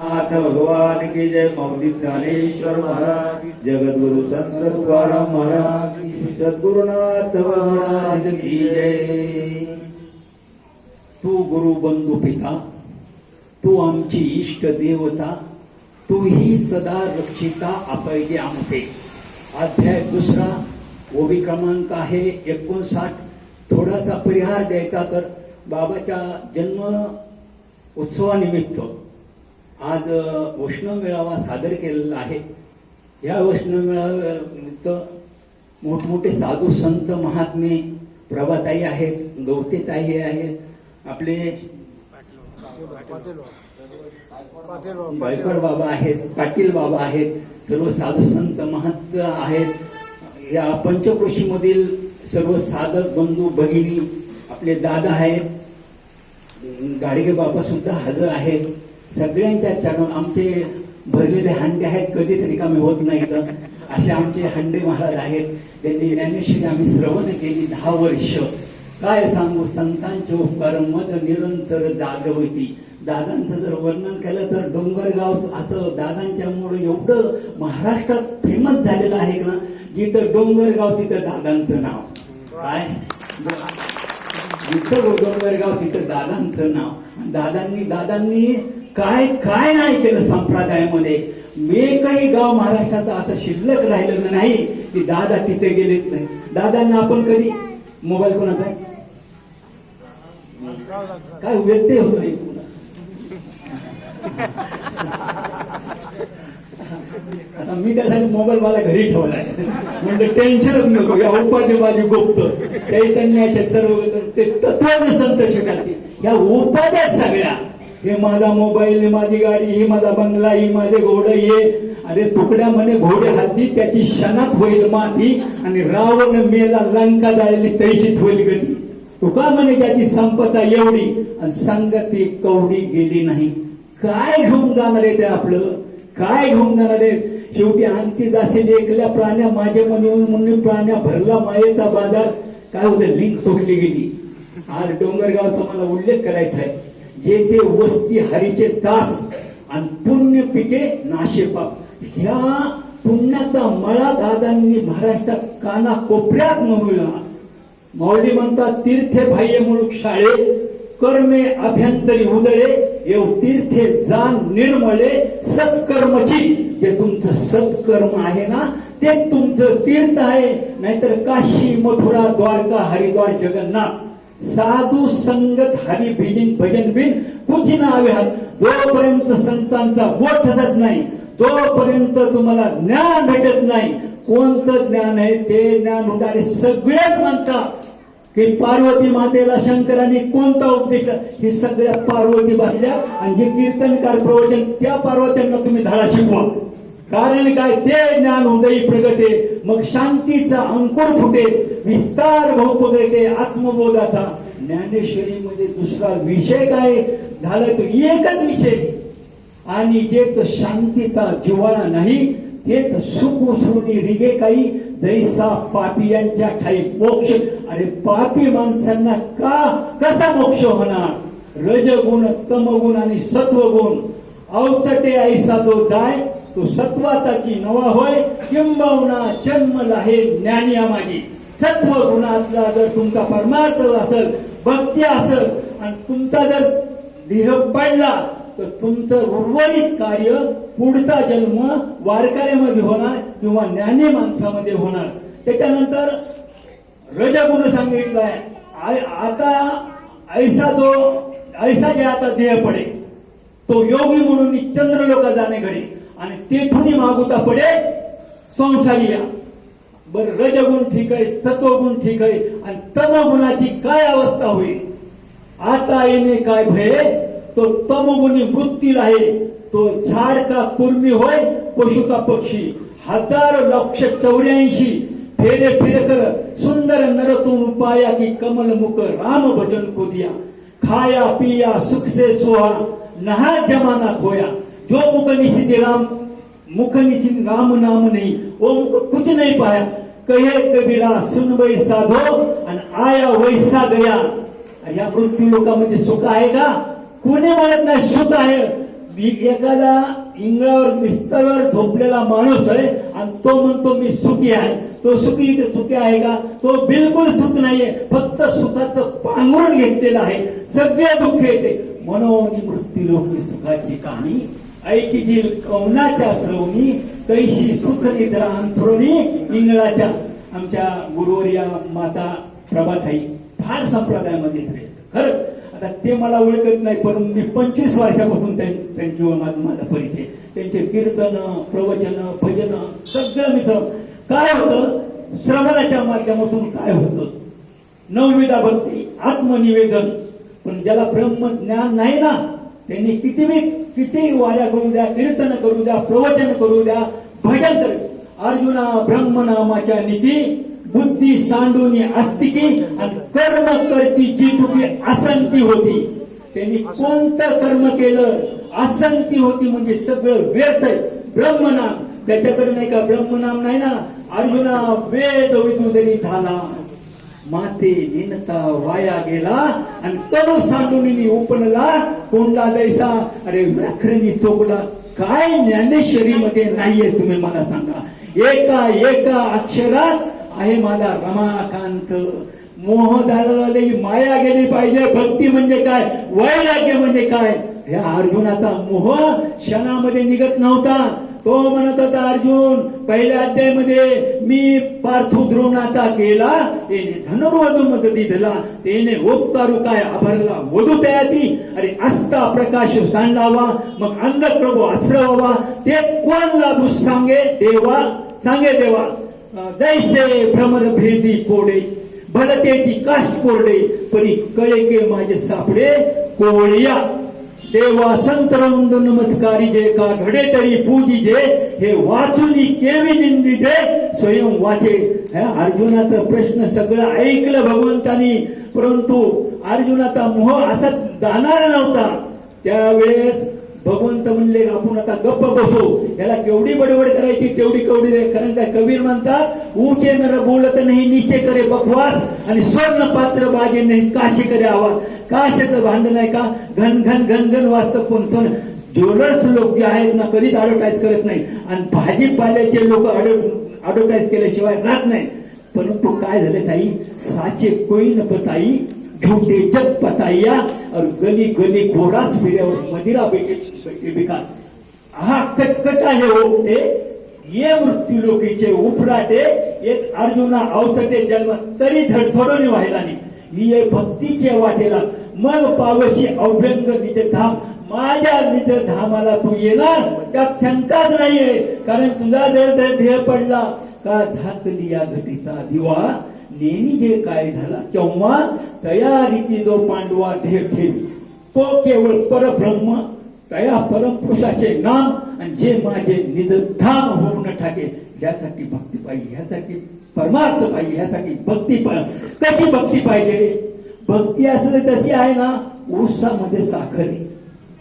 नाथ भगवान की जय मौली ज्ञानेश्वर महाराज जगद्गुरु संत तुकाराम महाराज सद्गुरुनाथ महाराज की जय. तू गुरु बंधू पिता तू आमची इष्ट देवता तू ही सदा रक्षिता अपैगे आमते. अध्याय दुसरा ओबी क्रमांक आहे एकोणसाठ. थोडासा परिहार द्यायचा तर बाबाच्या जन्म उत्सवानिमित्त आज वैष्णव मेळावा सादर केलेला आहे. या वैष्णव मेळाव्यानिमित्त मोठमोठे साधू संत महात्मे प्रभाताई आहेत गवतेताई आहेत आपले बायकड बाबा आहेत पाटील बाबा आहेत सर्व साधू संत महंत आहेत. या पंचकृषीमधील सर्व साधक बंधू भगिनी आपले दादा आहेत. गाडगे बाबा सुद्धा हजर आहेत. सगळ्यांच्या चरण आमचे भरलेले हंडे आहेत कधीतरी कमी होत नाहीत असे आमचे हंडे महाराज आहेत. त्यांनी ज्ञानेश्वरी आम्ही श्रवण केली दहा वर्ष. काय सांगू? संतांचे उपकार मत निरंतर जागवती दादांचं जर वर्णन केलं तर डोंगरगाव असं दादांच्यामुळे एवढं महाराष्ट्रात फेमस झालेलं आहे ना जिथं डोंगरगाव तिथं दादांचं नाव. काय? जिथं डोंगरगाव तिथं दादांचं नाव. दादांनी दादांनी काय काय नाही केलं संप्रदायामध्ये. एकही गाव महाराष्ट्रात असं शिल्लक राहिलेलं नाही की दादा तिथे गेलेत नाही दादांना आपण कधी मोबाईल कोणाचा आहे? काय व्यत्यय होतो नाही आता मी त्यासाठी मोबाईल मला घरी ठेवलाय. म्हणजे टेन्शनच नको. या उपाधी माझी गुप्त चैतन्याचे सर्व ते तत्व संत शिकायचे या उपाध्या सगळ्या. हे माझा मोबाईल हे माझी गाडी ही माझा बंगला ही माझे घोडे ये अरे तुकड्या म्हणे घोडे हाती त्याची क्षणात होईल माती आणि रावण मेला लंका जायली त्याचीच होईल गती. तुका म्हणे त्याची संपदा एवढी आणि संगती कवडी गेली नाही. काय घेऊन जाणार आहे ते आपलं? काय घेऊन जाणार आहे? शेवटी आणखी जाशील एकल्या प्राण्या माझे मन येऊन म्हणून प्राण्या भरला मायेचा बाजार. काय होतं? लिंक तुटली गेली. आज डोंगरगावचा मला उल्लेख करायचा आहे. जेथे वस्ती हरीचे तास आणि पुण्य पिके नाशेपाप. ह्या पुण्याचा मळा दादांनी महाराष्ट्रात काना कोपऱ्यात नोंदवला माऊली म्हणतात तीर्थे बाह्य म्हणून शाळे कर्मे अभ्यंतरी उदळे येऊ तीर्थे जाण निर्मळे सत्कर्मची. जे तुमचं सत्कर्म आहे ना ते तुमचं तीर्थ आहे. नाहीतर काशी मथुरा द्वारका हरिद्वार जगन्नाथ. साधू संगत हरी भिजन भजन बिन कुछ ना जोपर्यंत संतांचा बोट ठरत नाही तोपर्यंत तुम्हाला ज्ञान भेटत नाही. कोणतं ज्ञान आहे? ते ज्ञान होतं आणि सगळेच म्हणतात. की पार्वती मातेला शंकरांनी कोणता उपदेश हे सगळ्या पार्वती बसल्या आणि जे कीर्तनकार प्रवचन त्या पार्वत्यांना तुम्ही धडा शिकवा. कारण काय? ते ज्ञान उदयी प्रगटे मग शांतीचा अंकुर फुटे विस्तार भाऊ प्रगटे आत्मबोधाचा. ज्ञानेश्वरीमध्ये दुसरा विषय काय? झाला तो एकच विषय. आणि जे तो शांतीचा जिव्हाळा नाही तेच सुख उसरुनी रिगे काही दैसा पापियांच्या ठाई मोक्ष अरे पापी माणसांना का कसा मोक्ष होणार? रजगुण तमगुण आणि सत्वगुण. अवचटे ऐसा तो दाय तो सत्वाताची नवा होय. किंबवना जन्मला हे ज्ञानिया मागी सत्व गुणातला जर तुमचा परमार्थ असेल भक्ती असेल आणि तुमचा जर देह पडला तर तुमचं उर्वरित कार्य पुढचा जन्म वारकऱ्यामध्ये होणार किंवा ज्ञानी माणसामध्ये होणार. त्याच्यानंतर रजगुण सांगितलाय आता ऐसा जो ऐसा जे आता देह पडे तो योगी म्हणून चंद्रलोका जाणे घडे आणि तेथून मागुता पडे संसारी या. बर रजगुण ठीक आहे सत्वगुण ठीक आहे आणि तमगुणाची काय अवस्था होईल? आता येणे काय भय? तो तमगुणी वृत्ती राहील तो झाड का कुर्मी होय, पशु का पक्षी। हज़ार लक्ष चौऱ्याऐंशी फेरे फिरे कर सुंदर नरतून उपाया की कमल मुख राम भजन को दिया। खाया, पिया, सुख से सोहा, नहा जमाना खोया। जो मुख निशिते राम, मुख निशित राम नाम नहीं, वो मुख कुछ नहीं पाया। कहे कबीरा, सुन वै साधो आणि आया वैसा गया। या मृत्यू लोकांमध्ये सुख आहे का? कोणी सुख मी एखादा इंगळावर बिस्तरावर झोपलेला माणूस आहे आणि तो म्हणतो मी सुखी आहे. तो सुखी सुखी आहे का? तो बिलकुल सुख नाहीये. फक्त सुखाचं पांघरून घेतलेलं आहे. सगळे दुःख येते. मनोनी मृत्यू लोक सुखाची कहाणी ऐकितील कवनाच्या श्रवणी कैशी सुख निद्रा अंथरुणी इंगळाच्या. आमच्या गुरुवर्या माता प्रभाताई फार संप्रदायामध्ये श्रेष्ठ. खरंच आता ते मला ओळखत नाही पण मी पंचवीस वर्षापासून त्यांची व माझा परिचय. त्यांचे कीर्तन प्रवचन भजन सगळं मी काय होतं? श्रवणाच्या माध्यमातून काय होतं? नवविधा भक्ती आत्मनिवेदन. पण ज्याला ब्रह्मज्ञान नाही ना त्यांनी किती कितीही किती वाऱ्या करू द्या कीर्तन करू द्या प्रवचन करू द्या भजन करू. अर्जुना ब्रह्मनामाच्या निधी बुद्धी सांडून आस्तिकी आणि कर्म करती जी तुझी असंती होती. त्यांनी कोणतं कर्म केलं? असंती होती म्हणजे सगळं व्यर्थ आहे. ब्रह्मनाम. त्याच्याकडे नाही का? ब्रह्मनाम नाही ना? अर्जुना वेद विदुदनी झाला. माते निनता वाया गेला आणि तनु सांडून उपनला. कोणला द्यायचा? अरे व्याकरणी चोपला काय ज्ञानेश्वरी मध्ये नाहीये तुम्ही मला सांगा. एका एका अक्षरात आहे माझा रमाकांत. मोह दाराला माया गेली पाहिजे. भक्ती म्हणजे काय? वैराग्य म्हणजे काय? हे अर्जुनाचा मोह क्षणामध्ये निघत नव्हता. तो म्हणत होता अर्जुन पहिल्या अध्यायामध्ये मी पार्थ द्रोणाचा केला. त्याने धनुर्वधू मदती दिला त्याने ओपकारू काय अभरला? वधू तयाती अरे असता प्रकाश सांडावा. मग अंधप्रभू आश्रवावा. ते कोण लाभू सांगे? देवा. सांगे देवा. दैसे भ्रमर भेदी कोडे भलतेची काष्ट कोरडे परी कळे के माझे सापडे कोळिया देवा संतरंद नमस्कारी जे का घडे तरी पूजी जे हे वाचून केवी निंदी दे स्वयं वाचे। अर्जुनाचा प्रश्न सगळं ऐकलं भगवंतानी परंतु अर्जुनाचा मोह असा जाणार नव्हता. त्यावेळेस भगवंत म्हणले आपण आता गप्प बसू. याला केवढी बडबड करायची तेवढी केवढी नाही. कारण काय कबीर म्हणतात ऊचे नर बोलत नाही नीचे करे बकवास आणि स्वर्ण पात्र बागे नाही काशी करे आवाज. काशाचं भांड नाही का? घन घन घन घन वाजतं कोण? सोन ज्वेलर्स लोक जे आहेत ना कधीच ऍडव्हर्टाईज करत नाही. आणि भाजीपाल्याचे लोक ऍडव्हर्टाईज केल्याशिवाय राहत नाही. परंतु काय झाले ताई? साचे कोई न पताई झूठे जग और गली गली घोडाच फिऱ्यावर मदिरा बेटे विकास हा कटकट आहे हो हे ये मृत्यू लोकीचे उपराटे एक अर्जुना अवतटे जन्म तरी धडधडून व्हायला नाही. ही ये भक्तीचे वाटेला मग पावशी अभ्यंग निज धाम माझ्या निज धामाला तू येणार त्यात शंकाच नाहीये. कारण तुझा जर ढेर पडला का झाकली या घटीचा दिवा? नेहमी जे काय झाला तेव्हा तयारीती जो पांडवा देह ठेवी तो केवळ परब्रह्म तया परमपुरुषाचे नाम आणि जे माझे निधाम होऊन ठाके यासाठी भक्ती पाहिजे ह्यासाठी परमार्थ पाहिजे ह्यासाठी भक्ती पाहिजे कशी भक्ती पाहिजे? भक्ती असलं तशी आहे ना ऊसामध्ये साखर आहे.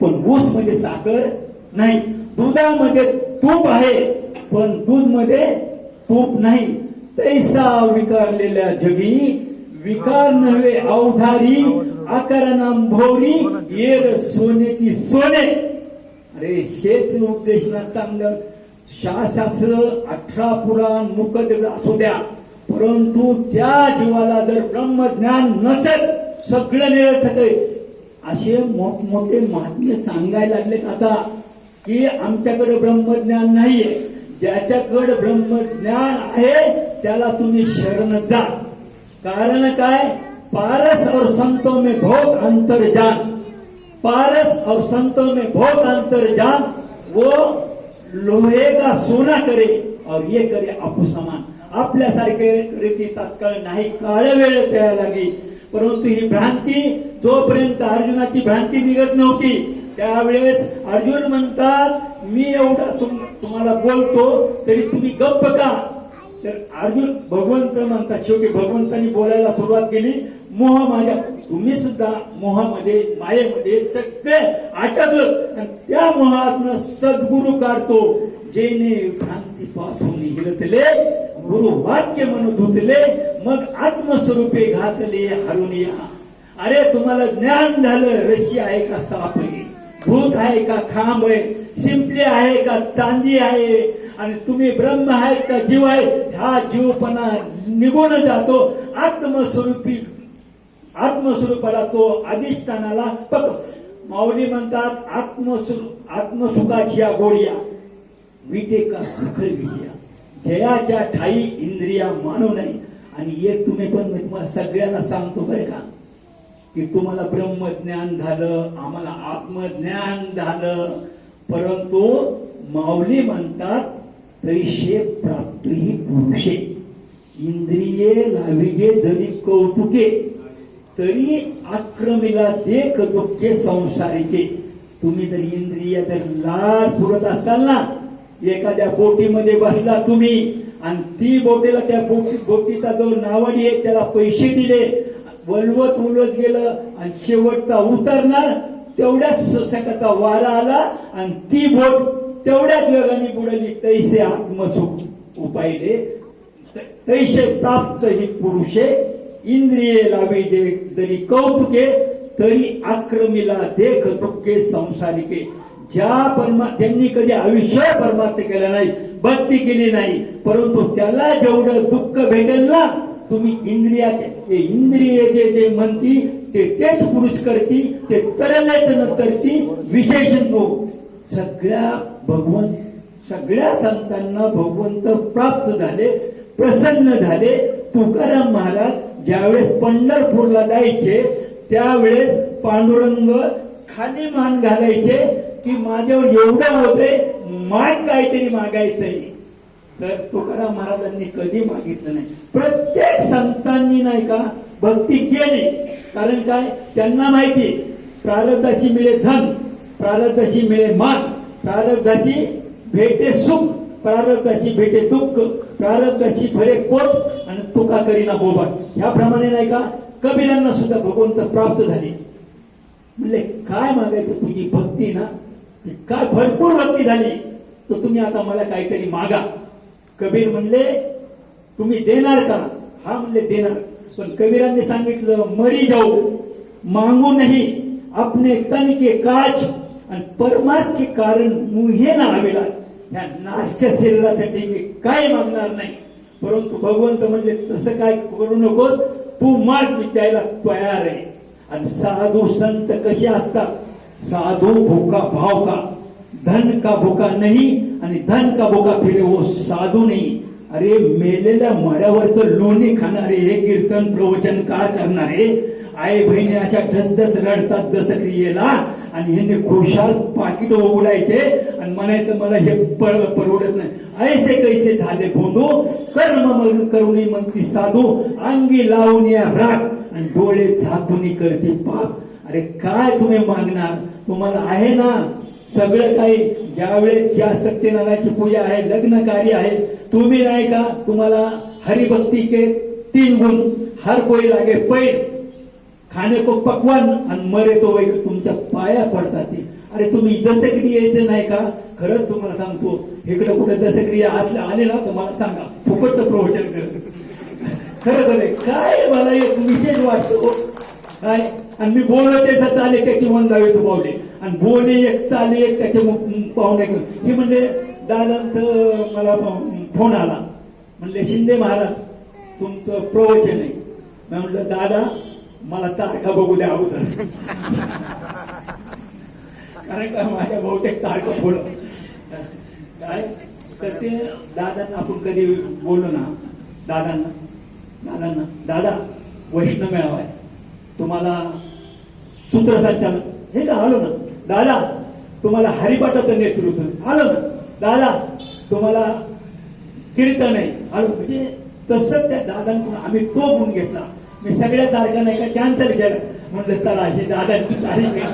पण ऊसमध्ये साखर नाही. दुधामध्ये तूप आहे पण दूधमध्ये तूप नाही. तैसा विकारलेल्या जगी विकार नव्हे अवधारी आकारनामभोरी येर सोने ती सोने. अरे हेच उपदेशना चांगलं. शास्त्र अठरा पुराण मुकद असू द्या. परंतु त्या जीवाला जर ब्रह्मज्ञान नसेल सगळं निरर्थक आहे. असे मोठमोठे महात्मे सांगायला लागलेत आता की आमच्याकडे ब्रह्मज्ञान नाहीये. ज्याच्याकडे ब्रह्मज्ञान आहे त्याला तुम्ही शरण जा. कारण काय? पारस और संतों में बहुत अंतर जान पारस और संतों में बहुत अंतर जान वो लोहे का सोना करे और ये करे आपू समान आपल्यासारखे रीती तात्काळ नाही. काळ वेळ त्या लागी परंतु ही भ्रांती जोपर्यंत अर्जुनाची भ्रांती निघत नव्हती त्यावेळेस अर्जुन म्हणतात मी एवढा तुम- तुम्हाला बोलतो तरी तुम्ही गप्प का? तर अर्जुन भगवंत म्हणतात शेवटी भगवंतांनी बोलायला सुरुवात केली. मोह माझ्या तुम्ही सुद्धा मोहामध्ये मायेमध्ये सगळे अटकलं. त्या मोहातनं सद्गुरु काढतो. जेने भ्रांतीपासून हिरतले गुरु वाक्य म्हणून धुतले मग आत्मस्वरूपे घातले हरुनिया. अरे तुम्हाला ज्ञान झालं रशी आहे का साप आहे भूत आहे का खांब आहे शिंपले आहे का चांदी आहे? आणि तुम्ही ब्रह्म आहेत का जीव आहे हा जीवपणा निघून जातो. आत्मस्वरूपी आत्मस्वरूपाला तो अधिष्ठानाला पक माऊली म्हणतात आत्मस्वरूप आत्मसुखाची या गोडिया विटे का सखळ विजया. जयाच्या ठाई इंद्रिया मानू नये. आणि एक तुम्ही पण मी तुम्हाला सगळ्यांना सांगतो बरं का की तुम्हाला ब्रह्मज्ञान झालं आम्हाला आत्मज्ञान झालं. परंतु माऊली म्हणतात तैशे प्राप्त ही पुरुषे. इंद्रिये लाविगे जरी कौतुके. तरी आक्रमीला ते कौतुके संसारिके. तुम्ही जर इंद्रिय जर लाल पुरत असताल ना एखाद्या बोटीमध्ये बसला तुम्ही आणि ती बोटीला त्या बोटी बोटीचा जो नावाडी आहे त्याला पैसे दिले वलवत उलवत गेलं आणि शेवटचा उतरणार तेवढ्याच सकाळचा वारा आला आणि ती बोट तेवढ्याच वेगाने बुडली तैसे आत्मसुख उपायले. तैसे प्राप्त ही पुरुषे इंद्रिये लावी दे तरी कौतुके तरी आक्रमीला देख तुके संसारिके. ज्या परमा त्यांनी कधी आयुष्य परमार्थ केला नाही भक्ती केली नाही परंतु त्याला जेवढं दुःख भेटेल ना तुम्ही इंद्रियाचे ते इंद्रिय जे जे म्हणती ते तेच पुरुष करती ते तरलेच न करती विशेष नो सगळ्या भगवंत सगळ्या संतांना भगवंत प्राप्त झाले प्रसन्न झाले. तुकाराम महाराज ज्यावेळेस पंढरपूरला जायचे त्यावेळेस पांडुरंग खाली मान घालायचे की माझ्यावर एवढं होतंय माग काहीतरी मागायचंय. तर तुकाराम महाराजांनी कधी मागितलं नाही. प्रत्येक संतांनी नाही का भक्ती केली. कारण काय? त्यांना माहिती प्रारब्धाची मिळे धन प्रारब्धाची मिळे मान. प्रारब्धाची भेटे सुख प्रारब्धाची भेटे दुःख प्रारब्धाची भरे पोट आणि तुका करीना बोबा ह्याप्रमाणे नाही का? कबीरांना सुद्धा भगवंत प्राप्त झाले. म्हणले काय मागायचं तुझी भक्ती ना? काय भरपूर भक्ती झाली. तर तुम्ही आता मला काहीतरी मागा. कबीर म्हणले तुम्ही देणार का? हा म्हणले देणार. पण कबीरांनी सांगितलं मरी जाऊ मागू नाही. अपने तन के काच आणि परमार्थ कारण मुहे ना या ह्या शरीरासाठी मी काय मागणार नाही. परंतु भगवंत म्हणजे तसं काय करू नकोस. तू माग मी द्यायला तयार आहे. आणि साधू संत कसे असतात? साधू भूका भाव का? धन का भूका नाही आणि धन का भूका फिरे हो साधू नाही. अरे मेलेल्या मऱ्यावरचं लोणी खाणारे हे कीर्तन प्रवचन का करणारे? आई बहिणी अशा ढसढस रडतात दसक्रियेला. आणि ह्यांनी खुशाल पाकिट उघडायचे आणि म्हणायचं मला हे पर परवडत नाही. ऐसे कैसे झाले भोंदू? कर्म मग करुणी म्हणती साधू अंगी लावून या राग आणि डोळे झाकून करते पाप. अरे काय तुम्ही मागणार? तुम्हाला आहे ना सगळं काही? ज्यावेळेस ज्या सत्यनारायणाची पूजा आहे लग्न कार्य आहे तुम्ही नाही का तुम्हाला हरिभक्ती के तीन गुण हर कोई लागे पैर. खाणे को पकवान आणि मरे तो वैक तुमच्या पाया पडतात ते. अरे तुम्ही दसक्रिय यायचं नाही का? खरंच तुम्हाला सांगतो इकडे कुठे दसक्रिया असल्या आले ना तर मला सांगा फुकट प्रवचन करत खरं खरं काय मला एक विशेष वाटतो. काय? आणि मी बोललो त्याचा चाले त्याची मन तू पावले आणि बोले एक चाले एक त्याचे पाहुणे हे म्हणजे दादांचं मला फोन आला. म्हणले शिंदे महाराज तुमचं प्रवचन आहे. मी म्हटलं दादा मला तारखा बघू द्या अगोदर. कारण का माझ्या बहुतेक तारखा बोल काय? तर ते दादांना आपण कधी बोललो ना दादांना दादांना दादा वैष्णव मेळावा आहे. तुम्हाला सूत्रसंचालन हे का आलो ना? दादा तुम्हाला हरिपाठाचं नेतृत्व आलो ना? दादा तुम्हाला कीर्तन आहे. आलो. म्हणजे तसं त्या दादांकडून आम्ही तो गुण घेतला. मी सगळ्या तारखा नाही का कॅन्सल केलं. म्हणलं चला ही दादांची तारीख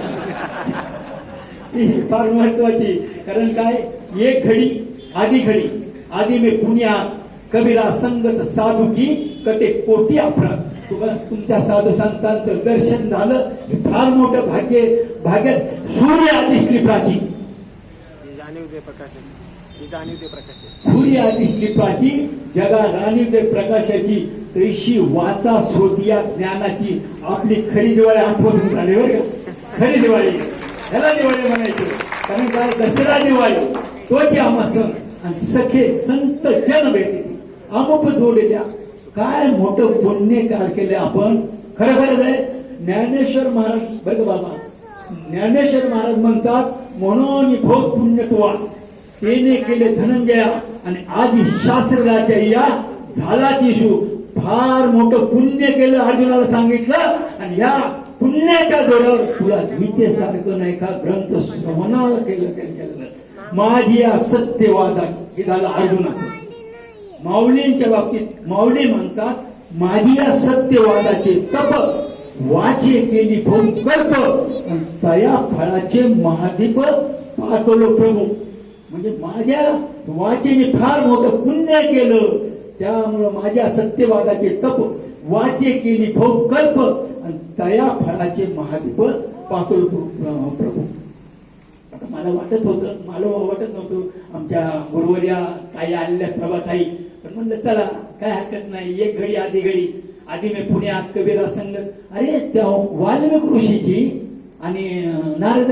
ही फार महत्वाची. कारण काय? एक घडी आधी घडी. आधी मी पुण्या कबीरा संगत साधू की कटे कोटी अपराध. तुम्हाला तुमच्या साधू संतांचं दर्शन झालं. हे फार मोठं भाग्य भाग्यात सूर्य आदिसली प्राची सूर्य अधिष्ठिताची जगा राणी दे प्रकाशाची तैशी वाचा स्रोत ज्ञानाची आपली खरी दिवाळी आजपासून झाली बरं का? खरी दिवाळी. ह्याला दिवाळी म्हणायची. कारण काय? दसरा दिवाळी. तोची आम्हा सण. आणि सखे संत जन भेटी आमप जोडलेल्या काय मोठं पुण्य काय केले आपण? खरं खरंच आहे ज्ञानेश्वर महाराज बघ बाबा. ज्ञानेश्वर महाराज म्हणतात म्हणून भोग पुण्य तुवा तेने केले धनंजया आणि आधी शास्त्रराच्या या झाला येशू फार मोठं पुण्य केलं अर्जुनाला सांगितलं आणि या पुण्याच्या जोरावर तुला गीतेसारखं नाही का ग्रंथ श्रवणावर केलं केलं माझी या सत्यवादा हे झालं अर्जुनाचं. माऊलींच्या बाबतीत माऊली म्हणतात माझी या सत्यवादाचे तप वाचे केली कल्प तया फळाचे महादीप पाहतलो प्रभू म्हणजे माझ्या वाचेने फार मोठं पुण्य केलं. त्यामुळं माझ्या सत्यवादाचे तप वाचे केली कल्प आणि तया फळाचे महादीप पातळ प्रभू. आता मला वाटत होतं मला वाटत नव्हतं आमच्या गुरुवर्या काही आलेल्या प्रभाताई. पण म्हणलं चला काय हरकत नाही एक घडी आधी घडी. आधी मी पुण्यात कबीरा संघ. अरे त्या वाल्मिक ऋषीची आणि नारद